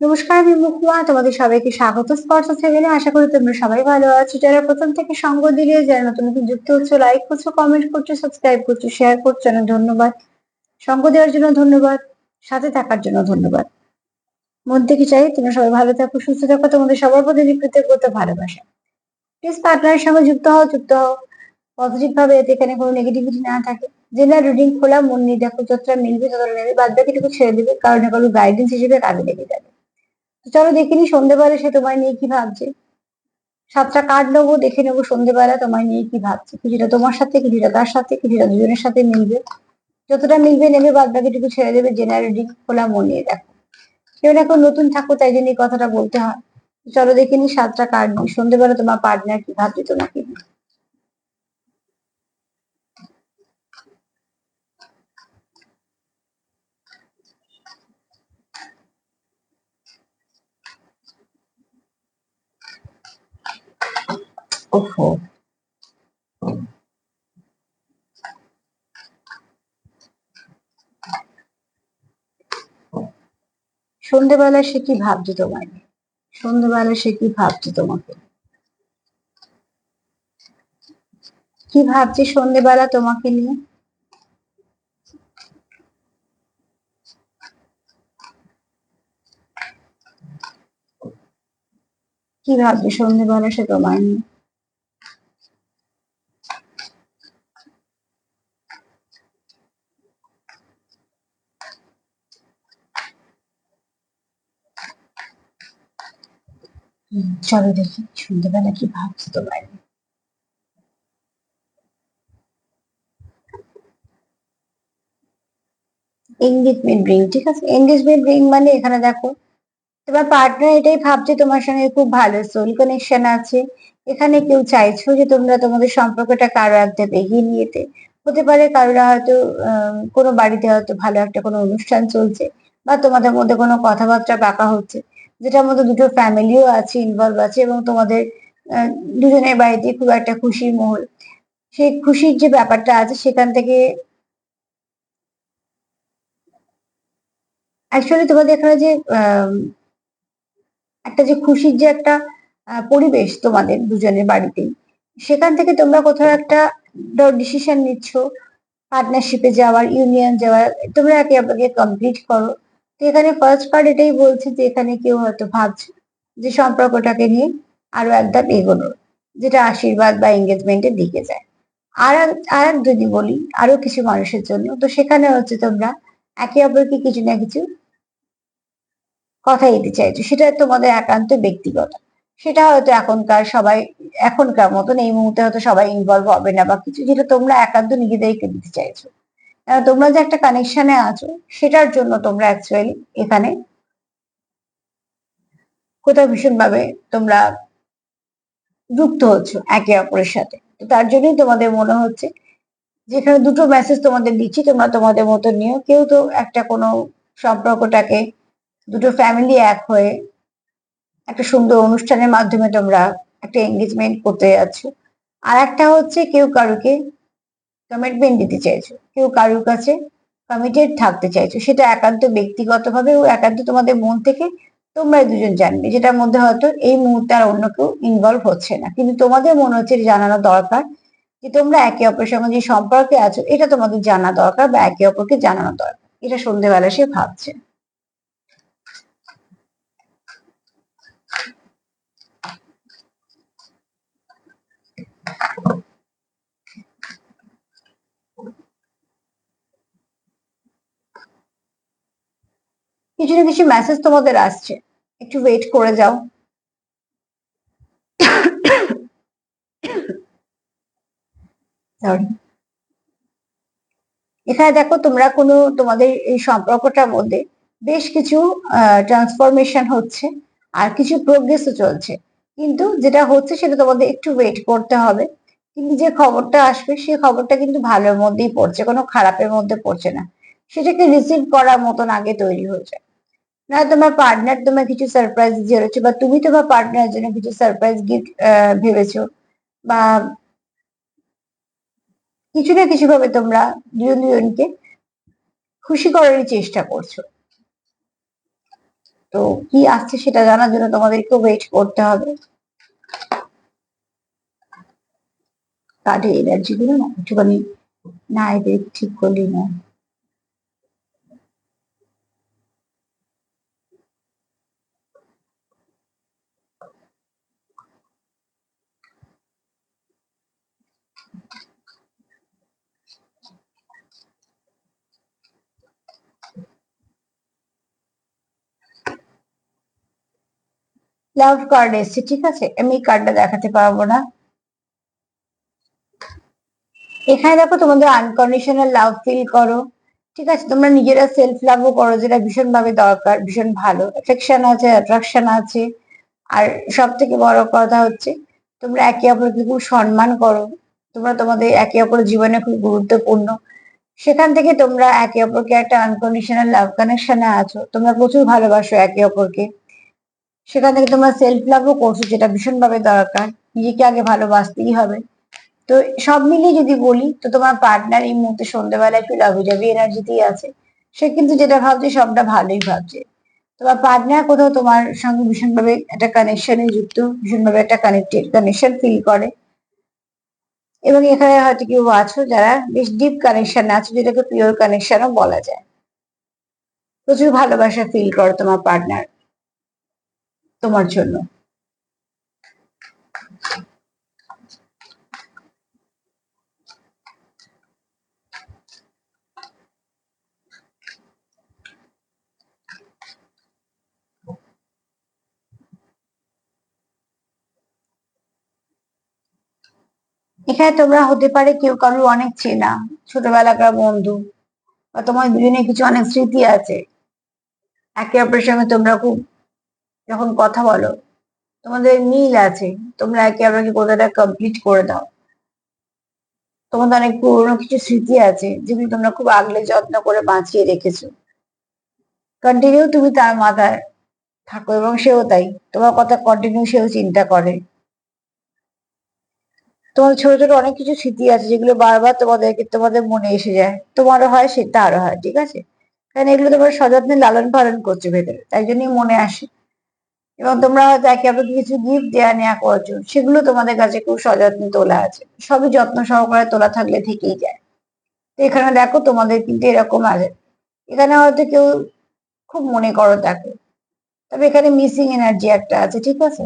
নমস্কার, আমি মুখমা তোমাদের সবাইকে স্বাগত। স্পর্শ চ্যানেলে আশা করি তোমরা সবাই ভালো আছো। যারা প্রথম থেকে সঙ্গ দিলে, যারা নতুন নতুন যুক্ত হচ্ছে লাইক করছ কমেন্ট করছ সাবস্ক্রাইব করছ শেয়ার করছ, অনেক ধন্যবাদ। সঙ্গ দেওয়ার জন্য ধন্যবাদ, সাথে থাকার জন্য ধন্যবাদ। মন থেকে চাই তোমরা সবাই ভালো থাকো, সুস্থ থাকো, তোমাদের সবার প্রতি কৃতজ্ঞতা, ভালোবাসা। প্লিজ পার্টনারের সঙ্গে যুক্ত হও যুক্ত হও। পজিটিভ ভাবে এতে এখানে কোনো নেগেটিভিটি না থাকে। জেনারেল রিডিং খোলা, মন নিয়ে দেখো, যতটা মিলবে ততটা নেবে। বাদ বাকিটুকু ছেড়ে দেবে, কারণ না কারও গাইডেন্স হিসেবে কাজে লেগে যাবে। চলো দেখে নি সন্ধ্যেবেলা সে তোমায় নিয়ে কি ভাবছে। সাতটা কার্ড নেব, দেখে নেব সন্ধ্যেবেলা তোমায় নিয়ে কি ভাবছে। কিছুটা তোমার সাথে, কিছুটা তার সাথে, কিছুটা দুজনের সাথে মিলবে। যতটা মিলবে নেবে বাদ বাকিটুকু ছেড়ে দেবে জেনারেল খোলা মন দেখো কেউ না কেউ নতুন থাকো তাই জন্য কথাটা বলতে হয়। চলো দেখে নি সাতটা কার্ড নিই সন্ধ্যেবেলা তোমার পার্টনার কি ভাবছে, তোমাকে নিয়ে। ওহো সন্ধেবেলা সে কি ভাবছে তোমায়? নিয়ে? সন্ধেবেলা সে কি ভাবছে তোমাকে? কি ভাবছে সন্ধেবেলা তোমাকে নিয়ে? কি ভাবছে সন্ধেবেলা সে তোমায় নিয়ে? চলো দেখি, সন্ধ্যেবেলা কি ভাবছে রিং ঠিক আছে? রিং মানে এখানে দেখো, তোমার পার্টনার এটাই ভাবছে তোমার সঙ্গে খুব ভালো সোল কানেকশন আছে। এখানে কেউ চাইছো যে তোমরা তোমাদের সম্পর্কটা কারও একটা এগিয়ে নিয়ে যেতে। হতে পারে কারোরা হয়তো কোনো বাড়িতে হয়তো ভালো একটা কোনো অনুষ্ঠান চলছে বা তোমাদের মধ্যে কোনো কথাবার্তা পাকা হচ্ছে। যেটার মধ্যে দুটো ফ্যামিলিও আছে ইনভলভ আছে এবং তোমাদের দুজনের বাড়িতে খুব একটা খুশির মহল। সেই খুশির যে ব্যাপারটা আছে সেখান থেকে অ্যাকচুয়ালি তোমাদের এখানে যে একটা যে খুশির যে একটা পরিবেশ তোমাদের দুজনের বাড়িতেই, সেখান থেকে তোমরা কোথাও একটা ডিসিশন নিচ্ছ পার্টনারশিপে যাওয়ার ইউনিয়ন যাওয়ার, তোমরা একে অপরকে কমপ্লিট করো। তো এখানে ফার্স্ট কার্ড এটাই বলছে যে এখানে কেউ হয়তো ভাবছে যে সম্পর্কটাকে নিয়ে আরও একদম এগোনোর যেটা আশীর্বাদ বা এঙ্গেজমেন্টের দিকে যায়। আর আর যদি বলি, আরও কিছু মানুষের জন্য, তো সেখানে হচ্ছে তোমরা একে অপরকে কিছু না কিছু কথা দিতে চাইছো। সেটা তোমাদের একান্ত ব্যক্তিগত। সেটা হয়তো এখনকার সবাই, এখনকার মতন এই মুহূর্তে হয়তো সবাই ইনভলভ হবে না বা কিছু, যেটা তোমরা একান্ত নিজেদেরকে দিতে চাইছো। তোমরা যে একটা কানেকশনে আছো, সেটার জন্য তোমরা অ্যাকচুয়ালি এখানে কোথাও ভীষণ ভাবে তোমরা যুক্ত হচ্ছ একে অপরের সাথে। তার জন্যই তোমাদের মনে হচ্ছে, যেখানে দুটো মেসেজ তোমাদের দিচ্ছি, তোমরা তোমাদের মতো নিও। কেউ তো একটা কোনো সম্পর্কটাকে, দুটো ফ্যামিলি এক হয়ে একটা সুন্দর অনুষ্ঠানের মাধ্যমে তোমরা একটা এঙ্গেজমেন্ট করতে যাচ্ছ। আর একটা হচ্ছে কেউ কারুকে কমিটমেন্ট দিতে চাইছো। কেউ কারুর কাছে কমিটেড থাকতে চাইছো, সেটা একান্ত ব্যক্তিগতভাবে ও একান্ত তোমাদের মন থেকে তোমরা দুজন জানবে, যেটার মধ্যে হয়তো এই মুহূর্তে আর অন্য কেউ ইনভলভ হচ্ছে না। কিন্তু তোমাদের মনে হচ্ছে জানানো দরকার, যে তোমরা একে অপরের সঙ্গে যে সম্পর্কে আছো, এটা তোমাদের জানা দরকার বা একে অপরকে জানানো দরকার। এটা সন্ধ্যেবেলা সে ভাবছে। কিছু না কিছু মেসেজ তোমাদের আসছে। একটু ওয়েট করে যাও. এখানে দেখো তোমরা কোনো তোমাদের এই সম্পর্কটার মধ্যে বেশ কিছু ট্রান্সফরমেশন হচ্ছে আর কিছু প্রোগ্রেসও চলছে। কিন্তু যেটা হচ্ছে সেটা তোমাদের একটু ওয়েট করতে হবে। কিন্তু যে খবরটা আসবে সেই খবরটা কিন্তু ভালোর মধ্যেই পড়ছে, কোনো খারাপের মধ্যে পড়ছে না। সেটাকে রিসিভ করার মতন আগে তৈরি হয়ে যায়। না, তোমার পার্টনার তোমার কিছু সারপ্রাইজ রয়েছে বা তুমি তোমার পার্টনারের জন্য কিছু সারপ্রাইজ গিফট ভেবেছো বা কিছু না কিছু ভাবে তোমরা দুজন দুজনকে খুশি করারই চেষ্টা করছ। তো কি আসছে সেটা জানার জন্য তোমাদেরকে ওয়েট করতে হবে। কার্ডের এনার্জি গুলো না একটুখানি না এদের ঠিক করলি না লাভ কার্ড এসছে, ঠিক আছে? আমি এই কার্ডটা দেখাতে পারব না। এখানে দেখো তোমাদের আনকন্ডিশনাল লাভ ফিল করো, ঠিক আছে? তোমরা নিজেরা সেলফ লাভও করো, যেটা ভীষণ ভাবে দরকার, ভীষণ ভালো। অ্যাফেকশন আছে অ্যাট্রাকশন আছে। আর সব থেকে বড় কথা হচ্ছে, তোমরা একে অপরকে খুব সম্মান করো। তোমরা তোমাদের একে অপরের জীবনে খুব গুরুত্বপূর্ণ। সেখান থেকে তোমরা একে অপরকে একটা আনকন্ডিশনাল লাভ কানেকশনে আছো। তোমরা প্রচুর ভালোবাসো একে অপরকে। সেখান থেকে তোমরা সেলফ লাভও করছ, যেটা ভীষণভাবে দরকার। নিজেকে আগে ভালোবাসতেই হবে। তো সব মিলিয়ে যদি বলি, তো তোমার পার্টনার এই মুহূর্তে সন্ধ্যেবেলায় একটু লাভি জাবি এনার্জিতেই আছে। সে কিন্তু যেটা ভাবছে, সবটা ভালোই ভাবছে। তোমার পার্টনার কোথাও তোমার সঙ্গে ভীষণভাবে একটা কানেকশনে যুক্ত, ভীষণভাবে একটা কানেক্টেড কানেকশন ফিল করে। এবং এখানে হয়তো কেউ আছো যারা বেশ ডিপ কানেকশন আছো, যেটাকে পিওর কানেকশনও বলা যায়। প্রচুর ভালোবাসা ফিল করো তোমার পার্টনার তোমার জন্য। এখানে তোমরা হতে পারে কেউ কারোর অনেক চেনা, ছোটবেলাকার বন্ধু, বা তোমার দুজনে কিছু অনেক স্মৃতি আছে। একে অপরের সঙ্গে তোমরা খুব যখন কথা বলো। তোমাদের মিল আছে। তোমরা একে অপরকে কোথাটা কমপ্লিট করে দাও। তোমাদের অনেক পুরোনো কিছু স্মৃতি আছে, যেগুলো তোমরা খুব আগলে যত্ন করে বাঁচিয়ে রেখেছো। কন্টিনিউ তুমি তার মাথায় থাকো এবং সেও তাই। তোমার কথা কন্টিনিউ সেও চিন্তা করে। তোমার ছোট ছোট অনেক কিছু স্মৃতি আছে, যেগুলো বারবার তোমাদেরকে, তোমাদের মনে এসে যায়। তোমারও হয়, সেটা আরও হয়, ঠিক আছে? কারণ এগুলো তোমরা সযত্নে লালন পালন করছ ভেতরে, তাই জন্যই মনে আসে। এবং তোমরা হয়তো একে অপরকে কিছু গিফট দেওয়া নেওয়া করছ সেগুলো তোমাদের কাছে খুব সযত্নে তোলা আছে। সবই যত্ন সহকারে তোলা থাকলে থেকেই যায়। তো এখানে দেখো তোমাদের কিন্তু এরকম আছে। এখানে হয়তো কেউ খুব মনে করো তাকে তবে এখানে মিসিং এনার্জি একটা আছে, ঠিক আছে?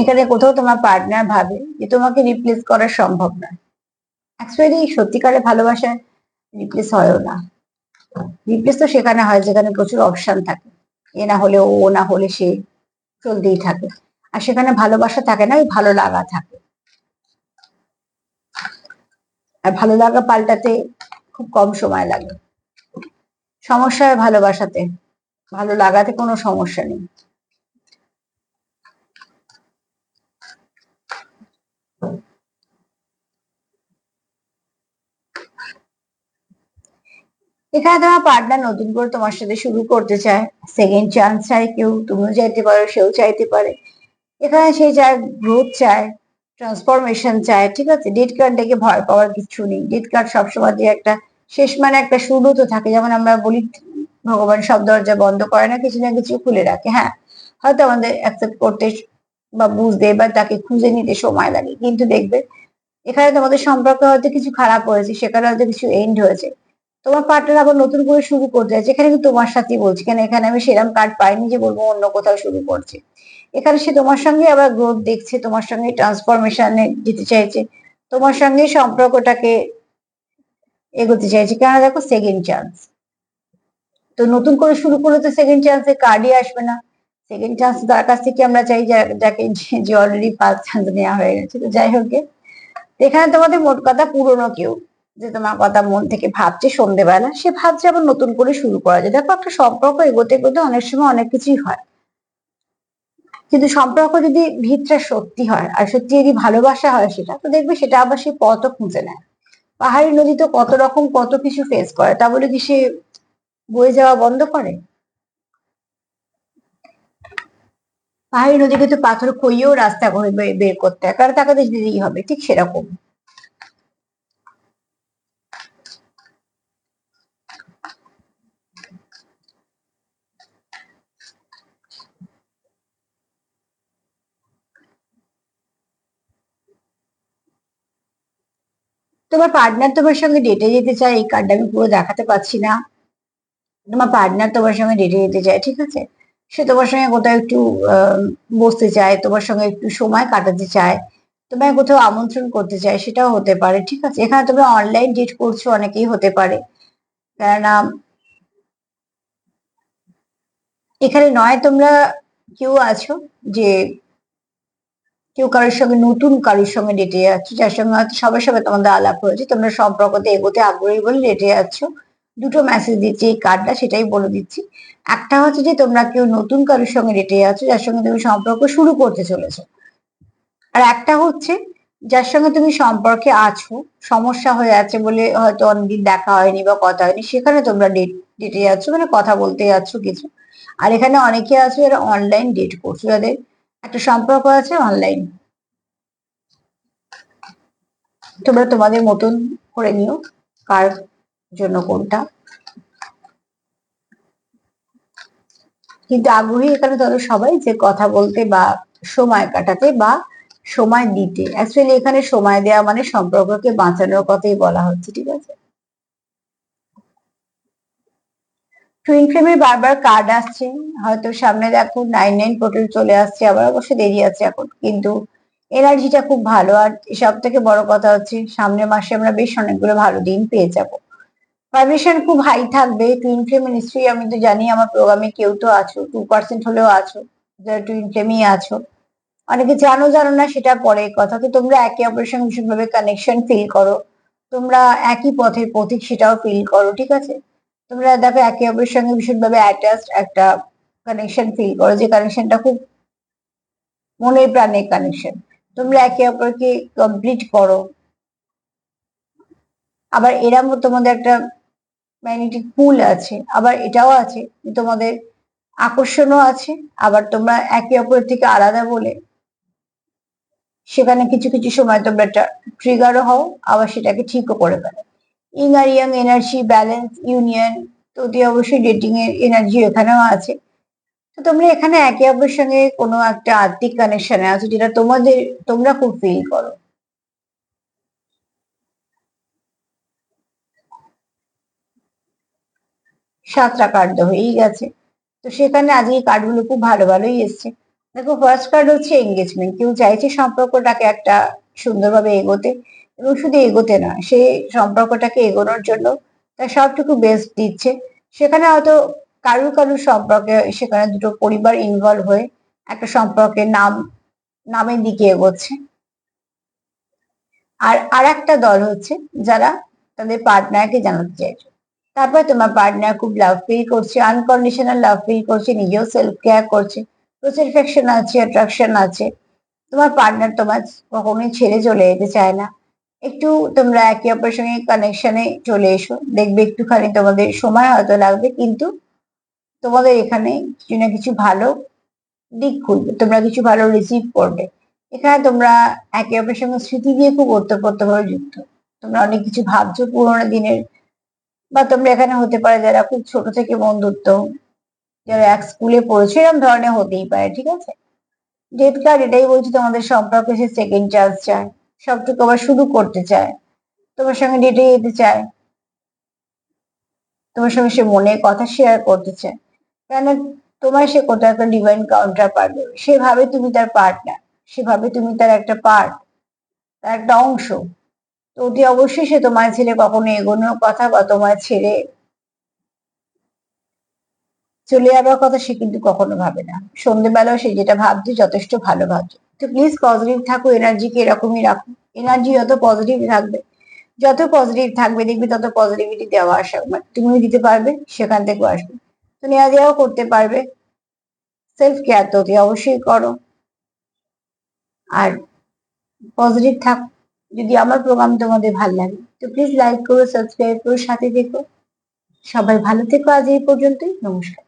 এখানে কোথাও তোমার পার্টনার ভাবে যে তোমাকে রিপ্লেস করা সম্ভব না। অ্যাকচুয়ালি সত্যিকারে ভালোবাসা রিপ্লেস হয়ও না। রিপ্লেস তো সেখানে হয়, যেখানে প্রচুর অপশন থাকে। এ না হলে ও না হলে সে চলতেই থাকে। আর সেখানে ভালোবাসা থাকে না, ওই ভালো লাগা থাকে। আর ভালো লাগা পাল্টাতে খুব কম সময় লাগে। সমস্যা হয় ভালোবাসাতে। ভালো লাগাতে কোনো সমস্যা নেই। এখানে তোমার পার্টনার নতুন করে তোমার সাথে শুরু করতে চায়। সেকেন্ড চান্স চায় কেউ, তুমিও চাইতে পারো, সেও চাইতে পারে। এখানে সে চায় গ্রোথ চায় ট্রান্সফরমেশন চায়, ঠিক আছে? ডেট কার্ড ডেকে ভয় পাওয়ার কিছু নেই। ডেট কার্ড সবসময় দিয়ে একটা শেষ মানে একটা শুরু তো থাকে। যেমন আমরা বলি, ভগবান সব দরজা বন্ধ করে না, কিছু না কিছু খুলে রাখে হ্যাঁ? হয়তো আমাদের অ্যাকসেপ্ট করতে বা বুঝতে বা তাকে খুঁজে নিতে সময় লাগে। কিন্তু দেখবে, এখানে তোমাদের সম্পর্ক হয়তো কিছু খারাপ হয়েছে, সেখানে হয়তো কিছু এন্ড হয়েছে। তোমার পার্টনার আবার নতুন করে শুরু করতে যাচ্ছে এখানে কিন্তু তোমার সাথেই বলছি। কেন এখানে আমি সেরাম কার্ড পাইনি যে বলব অন্য কোথাও শুরু করছে। এখানে সে তোমার সঙ্গে আবার গ্রোথ দেখছে, তোমার সঙ্গে ট্রান্সফরমেশনে যেতে চাইছে, তোমার সঙ্গে সম্পর্কটাকে এগোতে চাইছে। কেন দেখো সেকেন্ড চান্স তো নতুন করে শুরু করলে তো সেকেন্ড চান্সে কার্ডই আসবে না। সেকেন্ড চান্স তার কাছ থেকে আমরা চাই যাকে যে অলরেডি ফার্স্ট চান্স নেওয়া হয়ে গেছে। তো যাই হোক এখানে তোমাদের মোট কথা পুরনো কেউ। যে তোমার কথা মন থেকে ভাবছে সন্ধ্যেবেলা সে ভাবছে আবার নতুন করে শুরু করা যায়। দেখো একটা সম্পর্ক এগোতে এগোতে অনেক সময় অনেক কিছুই হয়। কিন্তু সম্পর্ক যদি ভিতটা সত্যি হয়, আর সত্যি যদি ভালোবাসা হয় সেটা, তো দেখবে সেটা আবার সে পথও খুঁজে নেয়। পাহাড়ি নদী তো কত রকম কত কিছু ফেস করে, তা বলে কি সে বয়ে যাওয়া বন্ধ করে? পাহাড়ি নদীকে তো পাথর খইয়েও রাস্তা বের করতে হয়, কারণ তাকে তো দিতেই হবে, ঠিক সেরকম। তোমার পার্টনার তোমার সঙ্গে ডেটে যেতে চায়, এই কার্ডটা আমি পুরো দেখাতে পাচ্ছি না। তোমার পার্টনার তোমার সঙ্গে ডেটে যেতে চায়, ঠিক আছে? সে তোমার সঙ্গে কোথাও একটু বসতে চায়, তোমার সঙ্গে একটু সময় কাটাতে চায়, তোমায় কোথাও আমন্ত্রণ করতে চায়, সেটাও হতে পারে, ঠিক আছে? এখানে তোমরা অনলাইন ডেট করছ, অনেকেই হতে পারে। কেননা এখানে নয়, তোমরা কেউ আছো যে কেউ কারোর সঙ্গে, নতুন কারোর সঙ্গে ডেটে যাচ্ছ, যার সঙ্গে হয়তো সবার সঙ্গে তোমাদের আলাপ হয়েছে, তোমরা সম্পর্কতে এগোতে আগ্রহী বলে ডেটে যাচ্ছ। দুটো মেসেজ দিচ্ছি, এই কার্ডটা সেটাই বলে দিচ্ছি। একটা হচ্ছে যে তোমরা কেউ নতুন কারোর সঙ্গে ডেটে যাচ্ছ, যার সঙ্গে তুমি সম্পর্ক শুরু করতে চলেছো। আর একটা হচ্ছে, যার সঙ্গে তুমি সম্পর্কে আছো, সমস্যা হয়ে আছে বলে হয়তো অনেকদিন দেখা হয়নি বা কথা হয়নি, সেখানে তোমরা ডেট ডেটে যাচ্ছ মানে কথা বলতে যাচ্ছ কিছু। আর এখানে অনেকে আছে যারা অনলাইন ডেট করছ, যাদের একটা সম্পর্ক আছে অনলাইন তোমরা তোমাদের মতন করে নিও কার জন্য কোনটা। কিন্তু আগ্রহী এখানে ধরো সবাই যে কথা বলতে বা সময় কাটাতে বা সময় দিতে। অ্যাকচুয়ালি এখানে সময় দেওয়া মানে সম্পর্ককে বাঁচানোর কথাই বলা হচ্ছে, ঠিক আছে? টুইন ফ্লেমের বারবার কার্ড আসছে। হয়তো সামনে দেখো নাইন নাইন পোর্টাল চলে আসছে, আবার অবশ্য দেরি আছে এখন। কিন্তু এনার্জিটা খুব ভালো। আর সব থেকে বড় কথা হচ্ছে, সামনের মাসে আমরা বেশ অনেকগুলো ভালো দিন পেয়ে যাব। ভাইব্রেশন খুব হাই থাকবে। টুইন ফ্লেম নিশ্চয়ই আমি তো জানি, আমার প্রোগ্রামে কেউ তো আছো টু পার্সেন্ট হলেও আছো, যারা টুইন ফ্লেমই আছো। অনেকে জানো জানো না, সেটা পরে কথা। তো তোমরা একে অপরের সঙ্গে ভীষণভাবে কানেকশন ফিল করো। তোমরা একই পথের পথিক সেটাও ফিল করো, ঠিক আছে? তোমরা দেখো একে অপরের সঙ্গে ভীষণভাবে অ্যাটাচড একটা কানেকশন ফিল করো, যে কানেকশনটা খুব মনের প্রাণের কানেকশন তোমরা একে অপরকে কমপ্লিট করো। আবার এরাম তোমাদের একটা ম্যাগনেটিক পুল আছে, আবার এটাও আছে তোমাদের আকর্ষণও আছে, আবার তোমরা একে অপরের থেকে আলাদা বলে সেখানে কিছু কিছু সময় তোমরা একটা ট্রিগারও হও, আবার সেটাকে ঠিকও করে ফেলো। ইং আর ইয়াং এনার্জি ব্যালেন্স ইউনিয়ন তো অতি অবশ্যই ডেটিং এর এনার্জি এখানেও আছে। তো তোমরা এখানে একে অপরের সঙ্গে কোনো একটা আত্মিক কানেকশনে আছো যেটা তোমাদের, তোমরা খুব ফিল করো। সাতটা কার্ড হয়েই গেছে। তো সেখানে আজকে কার্ডগুলো খুব ভালো ভালোই এসছে। দেখো ফার্স্ট কার্ড হচ্ছে এঙ্গেজমেন্ট কেউ চাইছে সম্পর্কটাকে একটা সুন্দরভাবে এগোতে। এবং শুধু এগোতে না। সে সম্পর্কটাকে এগোনোর জন্য তার সবটুকু বেস্ট দিচ্ছে। সেখানে হয়তো কারুর কারুর সম্পর্কে, সেখানে দুটো পরিবার ইনভলভ হয়ে একটা সম্পর্কের নাম, নামের দিকে এগোচ্ছে। আর আর একটা দল হচ্ছে যারা তাদের পার্টনারকে জানাতে চাইছে। তারপরে তোমার পার্টনার খুব লাভ ফিল করছে আনকন্ডিশনাল লাভ ফিল করছে, নিজেও সেলফ কেয়ার করছে প্রচুর ফ্যাকশন আছে অ্যাট্রাকশন আছে। তোমার পার্টনার তোমার কখনোই ছেড়ে চলে যেতে চায় না। একটু তোমরা একে অপরের সঙ্গে কানেকশনে চলে এসো। দেখবে একটুখানি তোমাদের সময় হয়তো লাগবে, কিন্তু তোমাদের এখানে কিছু না কিছু ভালো দিক খুলবে তোমরা কিছু ভালো রিসিভ করবে। এখানে তোমরা একে অপরের সঙ্গে স্মৃতি দিয়ে খুব ওতপ্রোতভাবে যুক্ত। তোমরা অনেক কিছু ভাবছ পুরোনো দিনের, বা তোমরা এখানে হতে পারে যারা খুব ছোট থেকে বন্ধুত্ব, যারা এক স্কুলে পড়েছে এরকম ধরনের হতেই পারে, ঠিক আছে? ডেট কার্ড এটাই বলছি তোমাদের সম্পর্কে, সে সেকেন্ড চান্স চায়। সবটুকু আবার শুরু করতে চায়। তোমার সঙ্গে ডেটে যেতে চায়। তোমার সঙ্গে সে মনের কথা শেয়ার করতে চায়। কেন তোমার সে কোথাও একটা ডিভাইন কাউন্টার পারবে সেভাবে তুমি তার পার্টনার সেভাবে তুমি তার একটা পার্ট তার একটা অংশ। তো অতি অবশ্যই সে তোমার ছেলে কখনো এগোনোর কথা বা তোমার ছেড়ে চলে যাবার কথা সে কিন্তু কখনো ভাবে না। সন্ধ্যেবেলাও সে যেটা ভাবছে যথেষ্ট ভালো ভাবছে। তো প্লিজ পজিটিভ থাকো এনার্জিকে এরকমই রাখো। এনার্জি যত পজিটিভ থাকবে, যত পজিটিভ থাকবে, দেখবি তত পজিটিভিটি দেওয়া আসা। মানে তুমিও দিতে পারবে, সেখান থেকেও আসবে। তো নেওয়া দেওয়াও করতে পারবে। সেলফ কেয়ার তো অতি অবশ্যই করো। আর পজিটিভ থাক, যদি আমার প্রোগ্রাম তোমাদের ভালো লাগে। তো প্লিজ লাইক করো সাবস্ক্রাইব করো, সাথে দেখো সবাই ভালো থেকো আজ এই পর্যন্তই। নমস্কার।